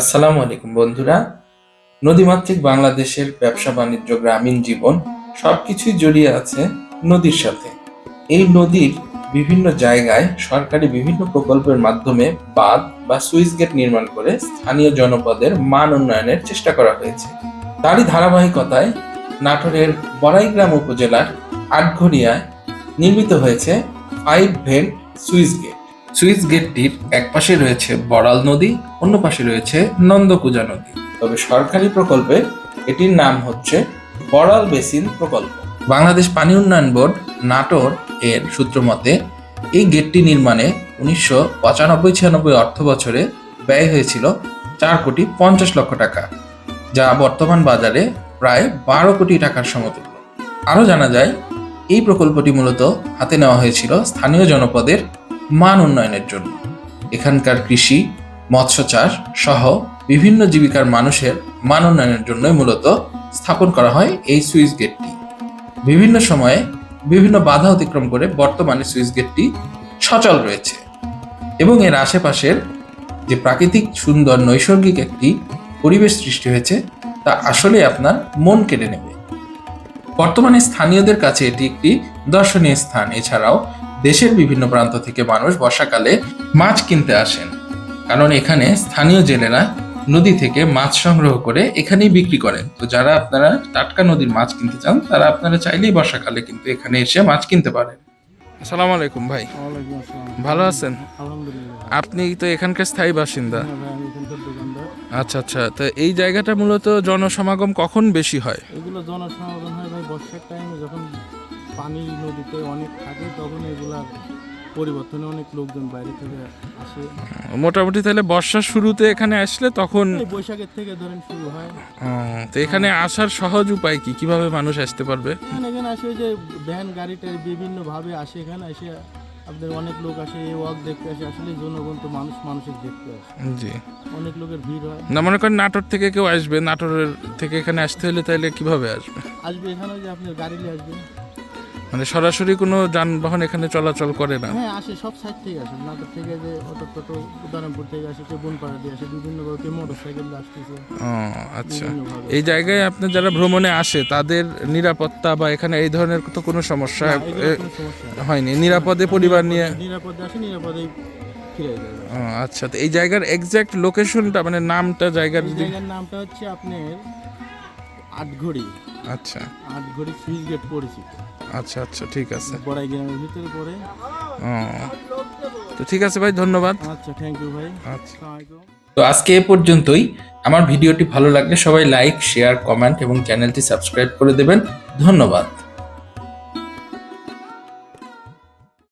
আসসালামু আলাইকুম বন্ধুরা। নদীমাতৃক বাংলাদেশের ব্যবসা বাণিজ্য, গ্রামীণ জীবন সবকিছুই জড়িয়ে আছে নদীর সাথে। এই নদীর বিভিন্ন জায়গায় সরকারি বিভিন্ন প্রকল্পের মাধ্যমে বাঁধ বা সুইচ গেট নির্মাণ করে স্থানীয় জনপদের মান উন্নয়নের চেষ্টা করা হয়েছে। তারই ধারাবাহিকতায় নাটোরের বড়াইগ্রাম উপজেলার আটঘরিয়ায় নির্মিত হয়েছে ফাইভ ভেন্ট সুইচ গেট। সুইচ গেটটির এক পাশে রয়েছে বড়াল নদী অন্য পাশে রয়েছে নন্দকুজা নদী। তবে সরকারি প্রকল্পে এটির নাম হচ্ছে বড়াল বেসিন প্রকল্প। বাংলাদেশ পানি উন্নয়ন বোর্ড নাটোর এর সূত্র মতে এই গেটটি নির্মাণে উনিশশো পঁচানব্বই ছিয়ানব্বই অর্থ বছরে ব্যয় হয়েছিল চার কোটি পঞ্চাশ লক্ষ টাকা যা বর্তমান বাজারে প্রায় বারো কোটি টাকার সমতুল্য। আরও জানা যায় এই প্রকল্পটি মূলত হাতে নেওয়া হয়েছিল স্থানীয় জনপদের মান উন্নয়নের জন্য। এখানকার কৃষি মৎস্য চাষ সহ বিভিন্ন জীবিকার মানুষের মান উন্নয়নের জন্যই মূলত স্থাপন করা হয় এই সুইচ গেটটি। বিভিন্ন সময়ে বিভিন্ন বাধা অতিক্রম করে বর্তমানে সুইচ গেটটি সচল রয়েছে এবং এর আশেপাশের যে প্রাকৃতিক সুন্দর নৈসর্গিক একটি পরিবেশ সৃষ্টি হয়েছে, তা আসলে আপনার মন কেড়ে নেবে। বর্তমানে স্থানীয়দের কাছে এটি একটি দর্শনীয় স্থান। এছাড়াও দেশের বিভিন্ন প্রান্ত থেকে মানুষ বর্ষাকালে মাছ কিনতে আসেন। কারণ এখানে স্থানীয় জেলেরা নদী থেকে মাছ সংগ্রহ করে এখানেই বিক্রি করেন। তো যারা আপনারা টাটকা নদীর মাছ কিনতে চান তারা আপনারা চাইলেই বর্ষাকালে কিন্তু এখানে এসে মাছ কিনতে পারেন। আসসালামু আলাইকুম ভাই। ভালো আছেন? আপনি তো এখানকার স্থায়ী বাসিন্দা। হ্যাঁ আচ্ছা আচ্ছা। তো এই জায়গাটা মূলত জনসমাগম কখন বেশি হয়? এগুলো জনসমাগম হয় ভাই বর্ষার টাইমে যখন পানি নদীতে অনেক থাকে তখন এগুলার পরিবর্তনে অনেক লোকজন বাইরে থেকে আসে। মোটামুটি তাহলে বর্ষার শুরুতে এখানে আসলে তখন বৈশাখের থেকে ধরেন শুরু হয়। ও, তো এখানে আসার সহজ উপায় কি? কীভাবে মানুষ আসতে পারবে? এখানে এখানে আসে যে ভ্যান গাড়িটা বিভিন্নভাবে আসে। এখানে এসে আপনাদের অনেক লোক আসে এই ওয়াক দেখতে আসে। আসলে জনগণ তো মানুষ মানুষের দেখতে আসে। জি। অনেক লোকের ভিড় হয়। না মনে করেন নাটোর থেকে কেউ আসবে নাটোরের থেকে এখানে আসতে হলে তাহলে কীভাবে আসবে? আসবে এখানে যে আপনার গাড়ি নিয়ে আসবে। মানে সরাসরি কোনো যানবাহন এখানে চলাচল করে না? হ্যাঁ আসে সব সাইড থেকে আসে। নাটোর থেকে যে অটো টোটো উদাহরণপুর থেকে আসে কেউ বনপাড়া দিয়ে আসে বিভিন্নভাবে কেউ মোটর সাইকেল আসতেছে। ও আচ্ছা। এই জায়গায় আপনার যারা ভ্রমণে আসে তাদের নিরাপত্তা বা এখানে এই ধরনের তো কোনো সমস্যা। হয়নি। নিরাপদে পরিবার নিয়ে নিরাপদে আসে ও, আচ্ছা। তো এই জায়গার এক্সাক্ট লোকেশনটা মানে নামটা জায়গার জায়গার নামটা হচ্ছে আপনার আটঘড়ি। আচ্ছা। আটঘড়ি সুইচ গেট পরিচিত। আচ্ছা আচ্ছা ঠিক আছে। বড়াই গ্রামের ভিতরে পড়ে। তো ঠিক আছে ভাই ধন্যবাদ। আচ্ছা থ্যাংক ইউ ভাই। আচ্ছা। তো আজকে এ পর্যন্তই। আমার ভিডিওটি ভালো লাগলে সবাই লাইক শেয়ার কমেন্ট এবং চ্যানেলটি সাবস্ক্রাইব করে দেবেন। ধন্যবাদ।